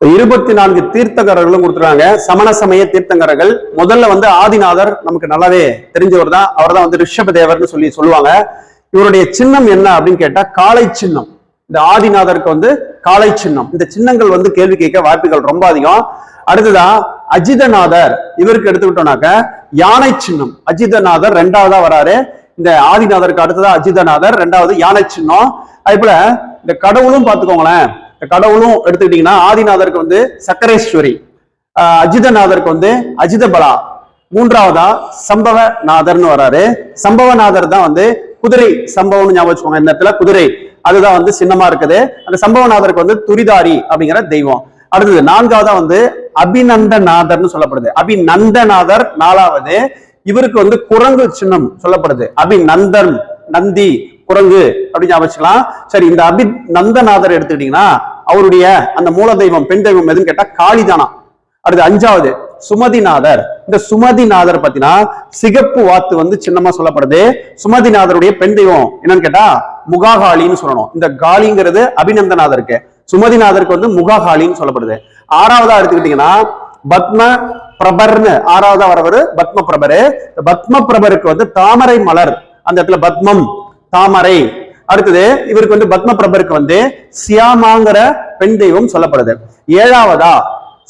இருபத்தி நான்கு தீர்த்தங்கரர்களும் கொடுத்துருக்காங்க. சமண சமய தீர்த்தங்கரர்கள். முதல்ல வந்து ஆதிநாதர் நமக்கு நல்லாவே தெரிஞ்சவர் தான். அவர் தான் வந்து ரிஷப தேவர்னு சொல்லி சொல்லுவாங்க. இவருடைய சின்னம் என்ன அப்படின்னு கேட்டா காளை சின்னம். இந்த ஆதிநாதருக்கு வந்து காளை சின்னம். இந்த சின்னங்கள் வந்து கேள்வி கேட்க வாய்ப்புகள் ரொம்ப அதிகம். அடுத்ததா அஜிதநாதர். இவருக்கு எடுத்துக்கிட்டோம்னாக்க யானை சின்னம். அஜிதநாதர் ரெண்டாவதா வராரு. இந்த ஆதிநாதருக்கு அடுத்ததா அஜிதநாதர் ரெண்டாவது யானை சின்னம். அதே போல இந்த கடவுளும் பார்த்துக்கோங்களேன். கடவுளும் எடுத்துக்கிட்டீங்கன்னா ஆதிநாதருக்கு வந்து சக்கரேஸ்வரி ஆஹ் அஜிதநாதருக்கு வந்து அஜிதபலா. மூன்றாவதா சம்பவநாதர்னு வராரு. சம்பவநாதர் தான் வந்து குதிரை சம்பவம்னு ஞாபகம் வச்சுக்கோங்க இந்த இடத்துல குதிரை. அதுதான் வந்து சின்னமா இருக்குது. அந்த சம்பவநாதருக்கு வந்து துரிதாரி அப்படிங்கிற தெய்வம். அடுத்தது நான்காவதா வந்து அபிநந்தநாதர்னு சொல்லப்படுது. அபிநந்தநாதர் நாலாவது. இவருக்கு வந்து குரங்கு சின்னம் சொல்லப்படுது. அபிநந்தன் நந்தி குரங்கு அப்படின்னு அமைச்சிக்கலாம் வச்சுக்கலாம். சரி இந்த அபி நந்தநாதர் எடுத்துக்கிட்டீங்கன்னா அவருடைய அந்த மூல தெய்வம் பெண் தெய்வம் எதுன்னு கேட்டா காளிதானா. அடுத்து அஞ்சாவது சுமதிநாதர். இந்த சுமதிநாதர் பாத்தீங்கன்னா சிகப்பு வாத்து வந்து சின்னமா சொல்லப்படுது. சுமதிநாதருடைய பெண் தெய்வம் என்னன்னு கேட்டா முகாகாளின்னு சொல்லணும். இந்த காளிங்கிறது அபிநந்தநாதருக்கு. சுமதிநாதருக்கு வந்து முகாகாளின்னு சொல்லப்படுது. ஆறாவதா எடுத்துக்கிட்டீங்கன்னா பத்ம பிரபர்னு ஆறாவதா வரவர் பத்ம பிரபரு. பத்ம பிரபருக்கு வந்து தாமரை மலர். அந்த இடத்துல பத்மம் தாமரை. அடுத்தது இவருக்கு வந்து பத்ம பிரபருக்கு வந்து சியாமாங்கிற பெண் தெய்வம் சொல்லப்படுது. ஏழாவதா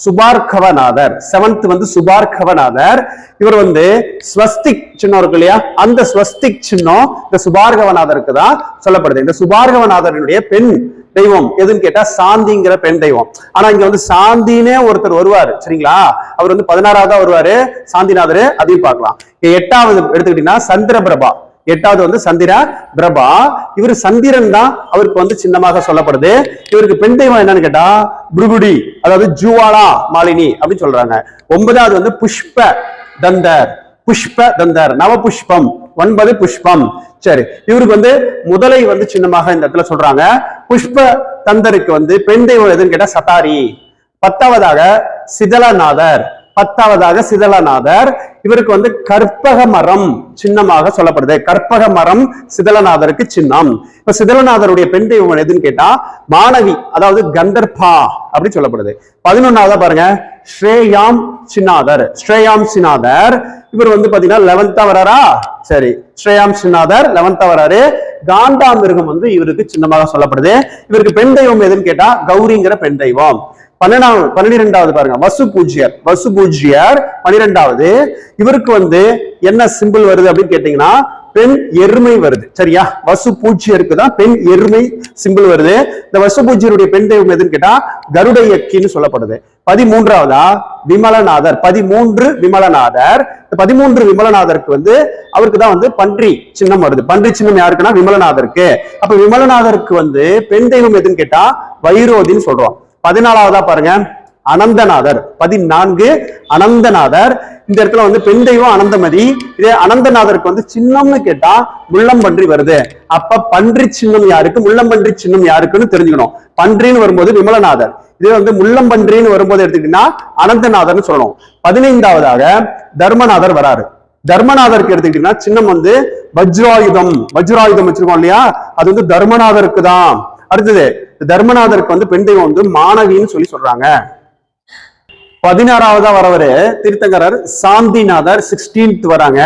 சுபார்கவநாதர். செவன்த் வந்து சுபார்கவநாதர். இவர் வந்து ஸ்வஸ்திக் சின்னம் இருக்கு இல்லையா? அந்த ஸ்வஸ்திக் சின்னம் இந்த சுபார்கவநாதருக்கு தான் சொல்லப்படுது. இந்த சுபார்கவநாதருடைய பெண் தெய்வம் எதுன்னு கேட்டா சாந்திங்கிற பெண் தெய்வம். ஆனா இங்க வந்து சாந்தினே ஒருத்தர் வருவாரு. சரிங்களா? அவர் வந்து பதினாறாவதா வருவாரு? சாந்திநாதர் அதையும் பார்க்கலாம். எட்டாவது எடுத்துக்கிட்டீங்கன்னா சந்திரபிரபா. எட்டாவது வந்து சந்திர பிரபா. இவர் சந்திரன் தான் அவருக்கு வந்து சின்னமாக சொல்லப்படுது. இவருக்கு பெண் தெய்வம் என்னன்னு கேட்டா புருகுடி அதாவது ஜுவாலா மாலினி அப்படின்னு சொல்றாங்க. ஒன்பதாவது வந்து புஷ்ப தந்தர். புஷ்ப தந்தர் நவ புஷ்பம் ஒன்பது புஷ்பம். சரி இவருக்கு வந்து முதலை வந்து சின்னமாக இந்த இடத்துல சொல்றாங்க. புஷ்ப தந்தருக்கு வந்து பெண் தெய்வம் எதுன்னு கேட்டா சதாரி. பத்தாவதாக சிதலநாதர். பத்தாவதாக சிதலநாதர். இவருக்கு வந்து கற்பக மரம் சின்னமாக சொல்லப்படுது. கற்பக மரம் சிதலநாதருக்கு சின்னம். இப்ப சிதலநாதருடைய பெண் தெய்வம் எதுன்னு கேட்டா மாணவி அதாவது கந்தர்பா அப்படி சொல்லப்படுது. பதினொன்னாவதா பாருங்க ஸ்ரேயாம் சின்னாதர். ஸ்ரேயாம் சின்னாதர் இவர் வந்து பாத்தீங்கன்னா லெவன்த்தா வராரா? சரி ஸ்ரேயாம் சின்னாதர் லெவன்த்தா வராரு. காண்டாமிருகம் வந்து இவருக்கு சின்னமாக சொல்லப்படுது. இவருக்கு பெண் தெய்வம் எதுன்னு கேட்டா கௌரிங்கிற பெண் தெய்வம். பன்னெண்டாவது பன்னிரெண்டாவது பாருங்க. வசு பூஜ்யர் வசு பூஜ்யர் பன்னிரெண்டாவது. இவருக்கு வந்து என்ன சிம்பிள் வருது அப்படின்னு கேட்டீங்கன்னா பெண் எருமை வருது. சரியா? வசு பூஜ்யருக்கு தான் பெண் எருமை சிம்பிள் வருது. இந்த வசு பூஜ்யருடைய பெண் தெய்வம் எதுன்னு கேட்டா கருட யக்கின்னு சொல்லப்படுது. பதிமூன்றாவதா? விமலநாதர். பதிமூன்று விமலநாதர். இந்த பதிமூன்று விமலநாதருக்கு வந்து அவருக்கு தான் வந்து பன்றி சின்னம் வருது. பன்றி சின்னம் யாருக்குன்னா விமலநாதருக்கு. அப்ப விமலநாதருக்கு வந்து பெண் தெய்வம் எதுன்னு கேட்டா வைரோதின்னு சொல்றோம். பதினாலாவதா பாருங்க. அனந்தநாதர். பதினான்கு அனந்தநாதர். இந்த இடத்துல வந்து பெண் தெய்வம் அனந்தமதி. இதே அனந்தநாதருக்கு வந்து சின்னம்னு கேட்டா முள்ளம்பன்றி வருது. அப்ப பன்றி சின்னம் யாருக்கு? முள்ளம்பன்றி சின்னம் யாருக்குன்னு தெரிஞ்சுக்கணும். பன்றின்னு வரும்போது விமலநாதர். இதே வந்து முள்ளம்பன்றின்னு வரும்போது எடுத்துக்கிட்டீங்கன்னா அனந்தநாதர்னு சொல்லணும். பதினைந்தாவதாக தர்மநாதர் வராரு. தர்மநாதருக்கு எடுத்துக்கிட்டீங்கன்னா சின்னம் வந்து வஜ்ராயுதம். வஜ்ராயுதம் வச்சிருக்கோம் இல்லையா? அது வந்து தர்மநாதருக்கு தான் அடுத்தது தர்மநாதருக்கு வந்து பெண் தெய்வம் வந்து மாணவின்னு சொல்லி சொல்றாங்க. பதினாறாவதா வரவரு திருத்தங்கரர் சாந்திநாதர் சிக்ஸ்டீன்த் வராங்க.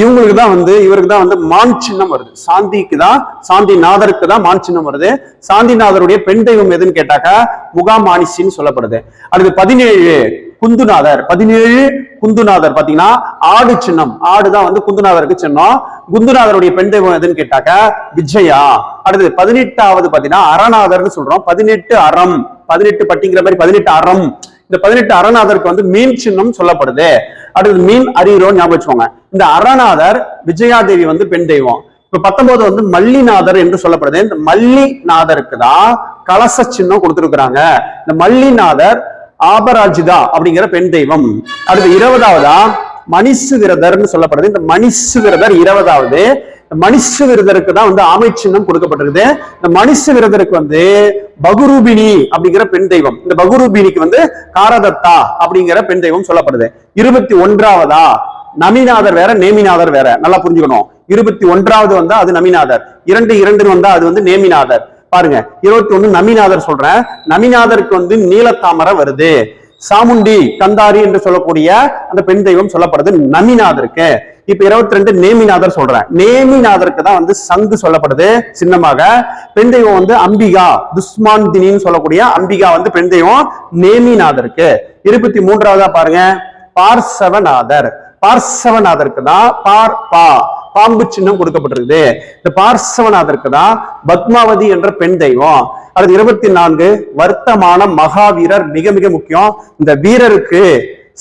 இவங்களுக்கு தான் வந்து இவருக்கு தான் வந்து மான் சின்னம் வருது. சாந்திக்கு தான் சாந்தி நாதருக்கு தான் மான் சின்னம் வருது. சாந்திநாதருடைய பெண் தெய்வம் எதுன்னு கேட்டாக்கா முகாமானிசின்னு சொல்லப்படுது. அடுத்து பதினேழு குந்துநாதர். பதினேழு குந்துநாதர். பாத்தீங்கன்னா ஆடு சின்னம். ஆடு தான் வந்து குந்துநாதருக்கு சின்னம். குந்துநாதருடைய பெண் தெய்வம் எதுன்னு கேட்டாக்க விஜயா. அடுத்தது பதினெட்டாவது பாத்தீங்கன்னா அறநாதர்னு சொல்றோம். பதினெட்டு அறம். பதினெட்டு பட்டிங்கிற மாதிரி பதினெட்டு அறம். இந்த பதினெட்டு அறநாதருக்கு வந்து மீன் சின்னம் சொல்லப்படுது. அடுத்தது மீன் அறிகிறோம் ஞாபகம் வச்சுக்கோங்க. இந்த அறநாதர் விஜயாதேவி வந்து பெண் தெய்வம். இப்ப பத்தொன்பது வந்து மல்லிநாதர் என்று சொல்லப்படுது. இந்த மல்லிநாதருக்கு தான் கலச சின்னம் கொடுத்திருக்கிறாங்க. இந்த மல்லிநாதர் ஆபராஜிதா அப்படிங்கிற பெண் தெய்வம். அடுத்து இருபதாவதா மணிசு விரதர்னு சொல்லப்படுது. இந்த மணிசு விரதர் இருபதாவது இந்த விரதருக்கு தான் வந்து ஆமை சின்னம் கொடுக்கப்பட்டிருக்குது. இந்த மனுஷ விரதருக்கு வந்து பகுரூபிணி அப்படிங்கிற பெண் தெய்வம். இந்த பகுரூபினிக்கு வந்து காரதத்தா அப்படிங்கிற பெண் தெய்வம் சொல்லப்படுது. இருபத்தி ஒன்றாவதா? நமிநாதர் வேற நேமிநாதர் வேற. நல்லா புரிஞ்சுக்கணும். இருபத்தி ஒன்றாவது வந்தா அது நமிநாதர் இரண்டு இரண்டு வந்தா அது வந்து நேமிநாதர் பாருங்க இருபத்தி ஒண்ணு நமிநாதர் சொல்றேன். நமிநாதருக்கு வந்து நீலத்தாமரை வருது. சாமுண்டி கந்தாரி என்று சொல்லக்கூடிய அந்த பெண் தெய்வம் சொல்லப்படுது நமிநாதருக்கு. இப்ப இருபத்தி ரெண்டு நேமிநாதர் சொல்றேன் நேமிநாதருக்கு தான் வந்து சங்கு சொல்லப்படுது சின்னமாக. பெண் தெய்வம் வந்து அம்பிகா துஸ்மாந்தினின்னு சொல்லக்கூடிய அம்பிகா வந்து பெண் தெய்வம் நேமிநாதருக்கு. இருபத்தி மூன்றாவதா பாருங்க. பார்சவநாதர். பார்சவநாதருக்கு தான் பார் பா. பாம்பு சின்னம் கொடுக்கப்பட்டிருக்குது. இந்த பார்சவநாதருக்கு தான் பத்மாவதி என்ற பெண் தெய்வம். அடுத்து இருபத்தி நான்கு வர்த்தமான மகாவீரர் மிக மிக முக்கியம். இந்த வீரருக்கு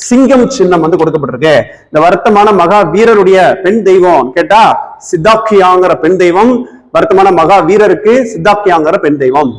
சிங்கம் சின்னம் வந்து கொடுக்கப்பட்டிருக்கு. இந்த வருத்தமான மகா வீரருடைய பெண் தெய்வம் கேட்டா சித்தாக்கியாங்கிற பெண் தெய்வம். வருத்தமான மகா வீரருக்கு சித்தாக்கியாங்கிற பெண் தெய்வம்.